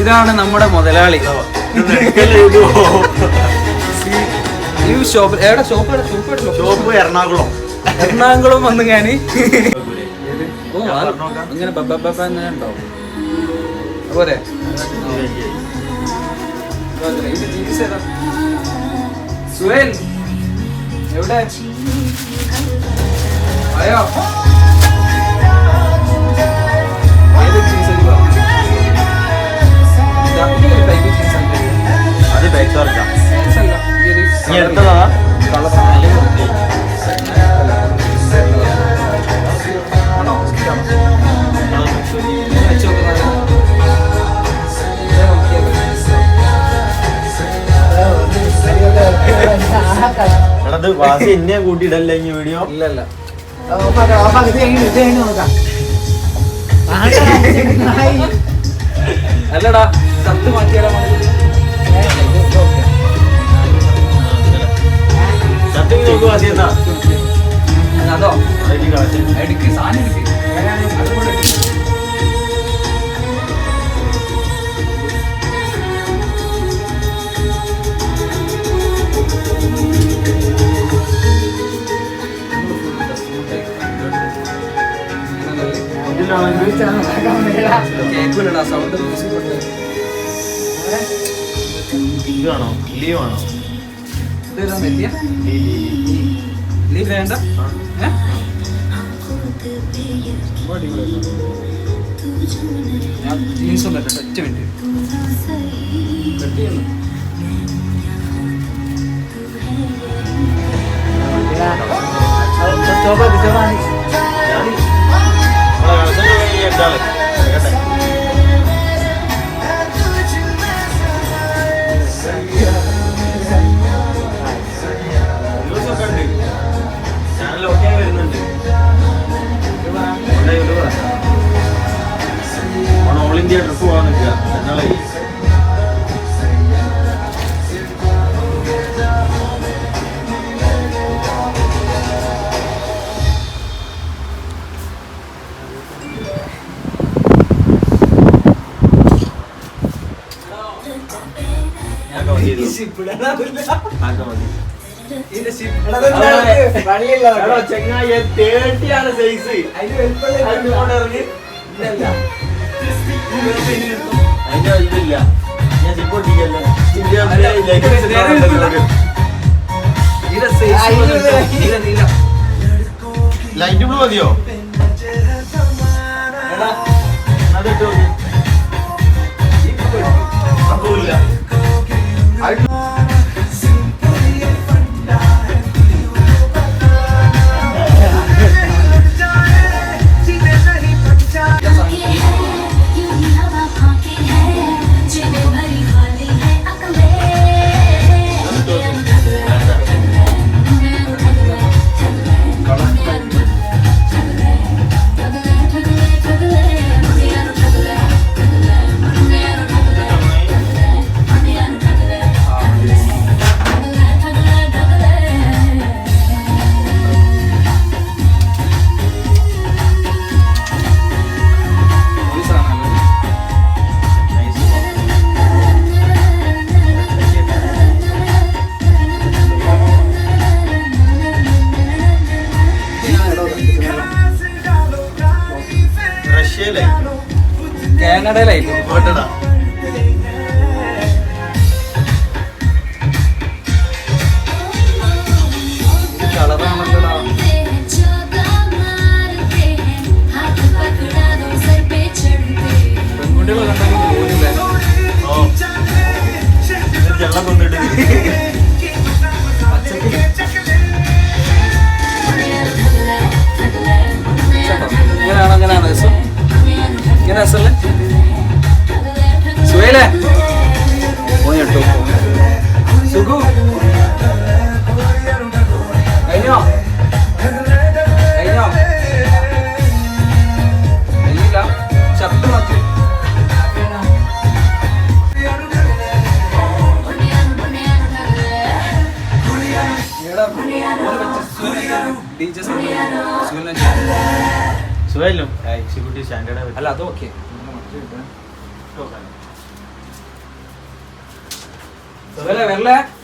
ഇതാണ് നമ്മുടെ മുതലാളി. ഈ ഷോപ്പ് എവിടെ ഷോപ്പ് ഷോപ്പ് എറണാകുളം. എറണാകുളം വന്ന് ഞാൻ ആ, ഇങ്ങനെ ഉണ്ടാവും. പോരെ. സുഹേൽ എവിടെ? അയ്യോ എടാ വാസി എന്നെ ഇടല്ലേ ഈ വീഡിയോ? ഇല്ലല്ല. ഇല്ല അല്ലടാ സത്ത് മാറ്റിയാലോ സത്യം നോക്ക് വാസി എന്നാ? അതോ. എടുക്ക് സാധനം എടുക്ക്. കേൾക്കൂലടാ സൗണ്ട് മ്യൂസിക് ഉണ്ട് ഇത് വേണോ ലീവ് വേണ്ട ജീൻസ് ഒന്നും ഇട്ടിട്ട് ഒറ്റ മിനിറ്റ് കട്ട് ചെയ്യുന്നു ചാനലൊക്കെ വരുന്നുണ്ട് ഓൺ ഓൾ ഇന്ത്യ ട്രിപ്പ് പോകാൻ നിൽക്കുക. എന്നാളെ എടോ, ചെങ്ങായി തേട്ടിയാണ് സൈസ് അതിന്റെ ഇതില്ല ഞാൻ സിപ്പ് ഒട്ടിക്കല്ലേ ലൈറ്റ് ബ്ലൂ മതിയോ? അതിട്ടോ தெரியல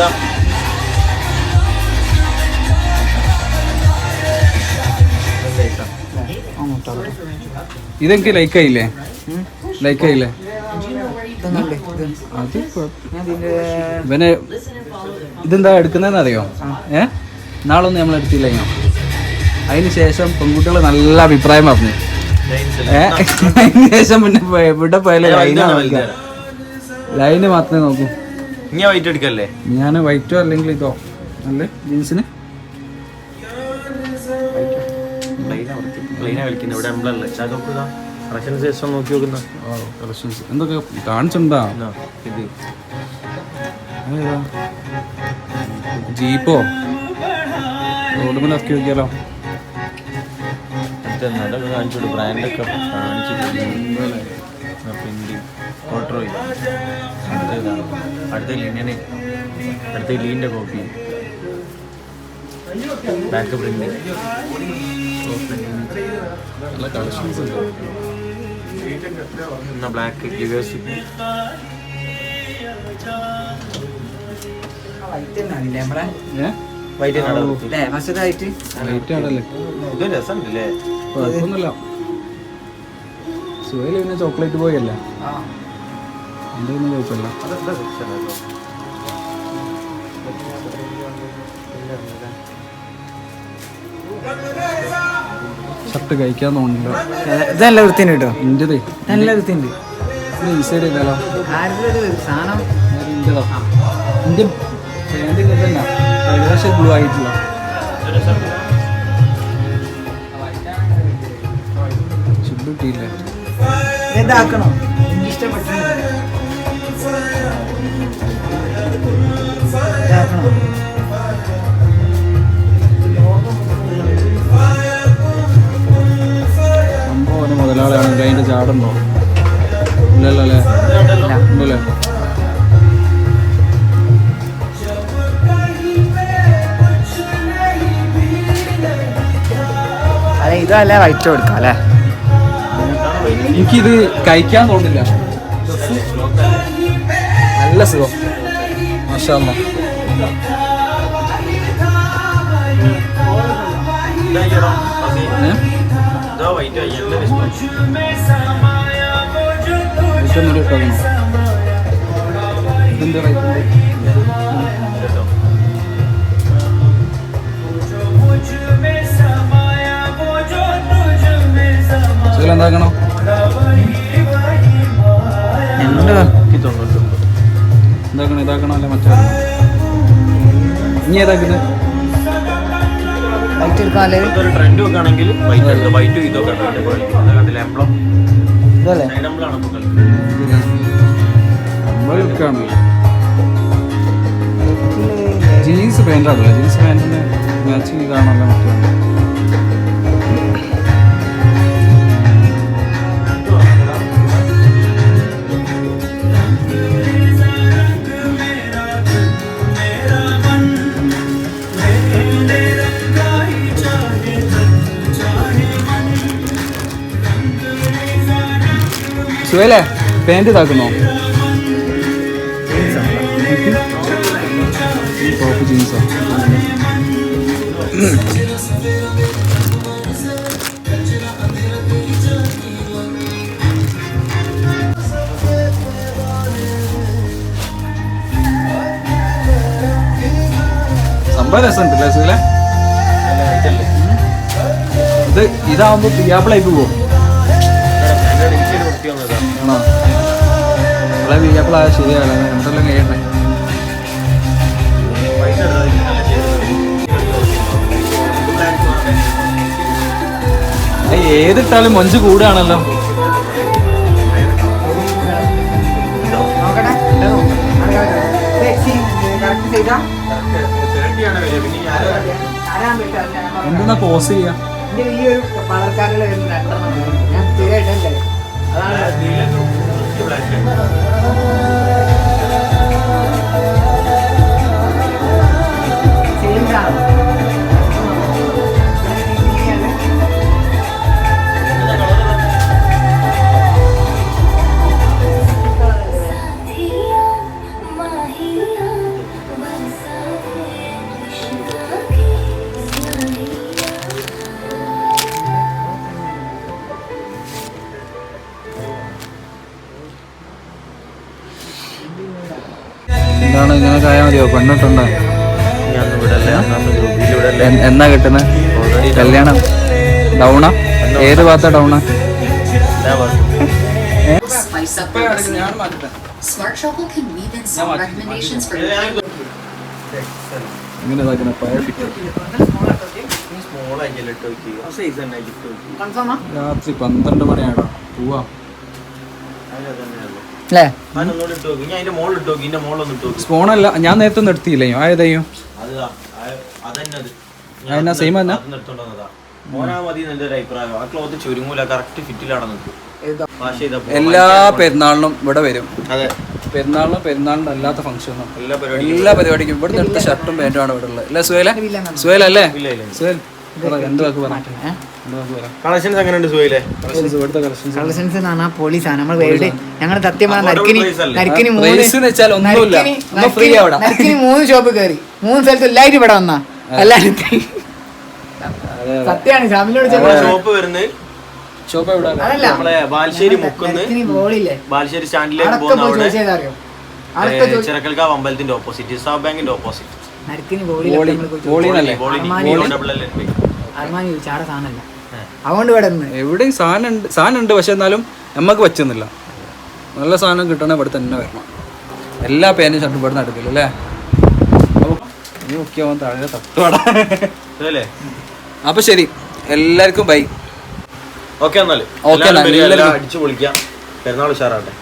¿Y ഇതെനിക്ക് ലൈക്ക് ആയില്ലേ? ലൈക്ക് ആയില്ലേ? അത് ഇതെന്താ എടുക്കുന്നതെന്ന് അറിയോ ഏ? നാളൊന്നും നമ്മൾ എടുത്തില്ല അതിന് ശേഷം പെൺകുട്ടികൾ നല്ല അഭിപ്രായം പറഞ്ഞു. ഏ? അതിന് ശേഷം പിന്നെ പോയ- ഇവിടെ പോയാലും ലൈനാണ് ലൈന് മാത്രമേ നോക്കൂ. ഇനി വൈറ്റ് എടുക്കല്ലേ? ഞാൻ വൈറ്റോ അല്ലെങ്കിൽ ഇതോ? അല്ലേ? ജീൻസിന്? എന്തൊക്കെ കാണിച്ചിട്ടുണ്ടാ? ജീപ്പോ? റോഡ് ഇറക്കി നോക്കിയാലോ കാണിച്ചു ബ്രാൻഡൊക്കെ കാണിച്ചിട്ട് ഓട്ടോയി അടുത്തതാണ് അടുത്ത ലിനിയന് അടുത്ത ലീന്റെ കോപ്പി ബാക്ക് പ്രിന്റ് നല്ല കളക്ഷൻസ് ഉണ്ട്. എന്നാ ബ്ലാക്ക് യുവേഴ്സ് ഏ? വൈറ്റ് ലൈറ്റ് ആണല്ലേ? ഇത് രസമുണ്ടല്ലേ? കുഴപ്പമൊന്നുമില്ല. സുഹേൽ പിന്നെ ചോക്ലേറ്റ് പോയല്ല എന്റെ ഒന്നും കുഴപ്പമില്ല. ഷർട്ട് കഴിക്കാൻ തോന്നുന്നില്ല. ഇത് നല്ല വൃത്തിയുണ്ട് കേട്ടോ. എന്റെതേ നല്ല വൃത്തിയുണ്ട്. സാധനം? എന്റെതോ എന്റെ ഏകദേശം ബ്ലൂ ഇതാക്കണോ. എനിക്കിഷ്ടപ്പെട്ടു ഇതാക്കണോ. അതിന്റെ ചാടുണ്ടോ ഇല്ലല്ലോ അല്ലേ ഉണ്ടല്ലേ അല്ല ഇതല്ലേ വൈറ്റ് കൊടുക്കാം അല്ലേ? എനിക്കിത് കഴിക്കാൻ തോന്നില്ല നല്ല സുഖം. മാഷാ ഉണ്ട്? സുഖം. എന്താക്കണം മറ്റേ ഇനി ഏതാക്കുന്നത് വൈറ്റ് വൈറ്റ് വൈറ്റും ഇതൊക്കെ എംബ്ലം ഇതല്ലേ? നമ്മളൊക്കെയാണ് ജീൻസ് പാന്റ് ജീൻസ് പാന്റിന് മാച്ചിങ് കാണാനുള്ള മറ്റേ. സുഹേലേ പാന്റ് ഇതാക്കുന്നോ? ടോപ്പ് ജീൻസോ സംഭവം രസമുണ്ട് രസമില്ലേ ഇത് ഇതാവുമ്പോ പിയാപ്പിളായി പോവോ. നമ്മളെ പിയാപ്പിളായ ശരിയാണ് എന്തെല്ലാം കഴിയണ്ടേ ഏതിട്ടാലും മൊഞ്ച് കൂടുകയാണല്ലോ എന്താ പോസ് ചെയ്യാ? ഈ ഒരു കളർക്കാരിൽ ഞാൻ തീരെ സ്ഥിരമായിട്ടല്ലേ അതാണ്. സെയിം സാധനം എന്താണ് ഇങ്ങനെ കായാൽ മതിയോ? പെണ്ണിട്ടുണ്ടോ? എന്നാ കിട്ടുന്നത് കല്യാണം? ഡൗണാ? ഏത് ഭാഗത്താ ഡൗണാ? ഇങ്ങനെ ഇതാക്കുന്ന പഴയ രാത്രി പന്ത്രണ്ട് മണിയാണോ പോവാ. അല്ലേ. സ്പോണല്ല ഞാൻ നേരത്തെ നിർത്തിയില്ലയോ ആയതയ്യോ നിൽക്കും വാഷ് ചെയ്ത എല്ലാ പെരുന്നാളിനും ഇവിടെ വരും. അതെ. പെരുന്നാളിനും പെരുന്നാളിനും അല്ലാത്ത ഫംഗ്ഷനും എല്ലാ പരിപാടിക്കും ഇവിടെ എടുത്ത ഷർട്ടും പാന്റും ആണ് ഇവിടെ ഉള്ളത്. അല്ലേ സുഹേല? സുഹേല അല്ലേ സുഹേൽ രണ്ട് പറ കളക്ഷൻസ് എങ്ങനെയുണ്ട് കളക്ഷൻസ് കളക്ഷൻസ് എന്ന് പറഞ്ഞാൽ പോലീസാണ് നമ്മൾ വേൾഡ് ഞങ്ങൾ സത്യം പറഞ്ഞാൽ നരിക്കിനി price അല്ലേ? നരിക്കിനി ആ, മൂന്ന് price എന്ന് വെച്ചാൽ ഒന്നുമില്ല. നമ്മൾ free നരിക്കിനി- അവിടെ. മൂന്ന് ഷോപ്പ് കയറി മൂന്ന് സ്ഥലത്ത് എല്ലാവരും ഇവിടെ വന്നാ. ഷോപ്പ് വരുന്നത് ഷോപ്പ് എവിടെ നമ്മളെ ബാലുശ്ശേരി മുക്കുന്ന്. നരിക്കിനി ബോളില്ലേ ബാലുശ്ശേരി സ്റ്റാൻഡിലേക്ക് അടക്കം പോകുന്ന അവിടെ. ചിറക്കൽക്കാവ് അമ്പലത്തിന്റെ ഓപ്പോസിറ്റ് സബ് ബാങ്കിന്റെ ഓപ്പോസിറ്റ് അർമാനി ചോദിച്ചു ആടെ സാധനമല്ല. അതുകൊണ്ട് ഇവിടെ നിന്ന് എവിടെയും സാധനം ഉണ്ട് സാധനം ഉണ്ട് പക്ഷെ എന്നാലും നമുക്ക് പറ്റുന്നില്ല. നല്ല സാധനം കിട്ടണ ഇവിടെ തന്നെ വരണം. എല്ലാ പേനും ഷർട്ടും ഇവിടെ നടക്കില്ല അല്ലേ? നീ താഴെ തട്ടുവാടാ. അപ്പോൾ ശരി. എല്ലാവർക്കും ബൈ. ഓക്കെ എന്നാൽ. ഓക്കെ അടിച്ചു പൊളിക്കാം. പെരുന്നാൾ ഉഷാറാട്ടെ